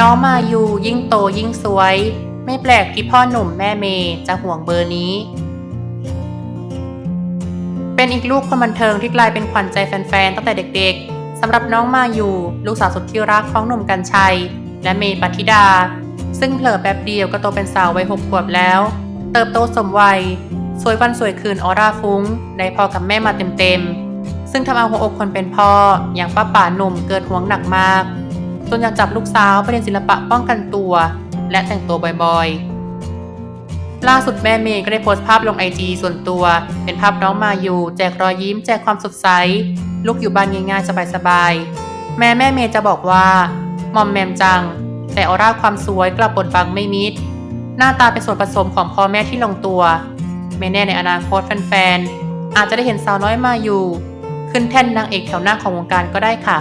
น้องมายูยิ่งโตยิ่งสวย ไม่แปลกที่พ่อหนุ่มแม่เมย์จะห่วงเบอร์นี้ เป็นอีกลูกคนบันเทิงที่กลายเป็นขวัญใจแฟนๆตั้งแต่เด็กๆสำหรับน้องมายูลูกสาวสุดที่รักของหนุ่มกัญชัย และเมย์ปฏิดา ซึ่งเผลอแป๊บเดียวก็โตเป็นสาววัยหกขวบแล้ว เติบโตสมวัย สวยวันสวยคืนออร่าฟุ้งได้พ่อกับแม่มาเต็มๆซึ่งทำเอาหัวอกคนเป็นพ่ออย่างป้าป่าหนุ่มเกิดห่วงหนักมาก จนอยากจับลูกสาวไปเรียนศิลปะป้องกันตัว และแต่งตัวบ่อยๆ ล่าสุดแม่เมย์ก็ได้โพสต์ภาพลงไอจีส่วนตัว เป็นภาพน้องมายูแจกรอยยิ้มแจกความสดใส ลูกอยู่บ้านง่ายๆสบายๆ แม่แม่เมย์จะบอกว่า มอมแมมจัง แต่ออร่าความสวยกลับบดบังไม่มิด หน้าตาเป็นส่วนผสมของพ่อแม่ที่ลงตัว ไม่แน่ในอนาคตแฟนๆอาจจะได้เห็นสาวน้อยมาอยู่ ขึ้นแท่นนางเอกแถวหน้าของวงการก็ได้ค่ะ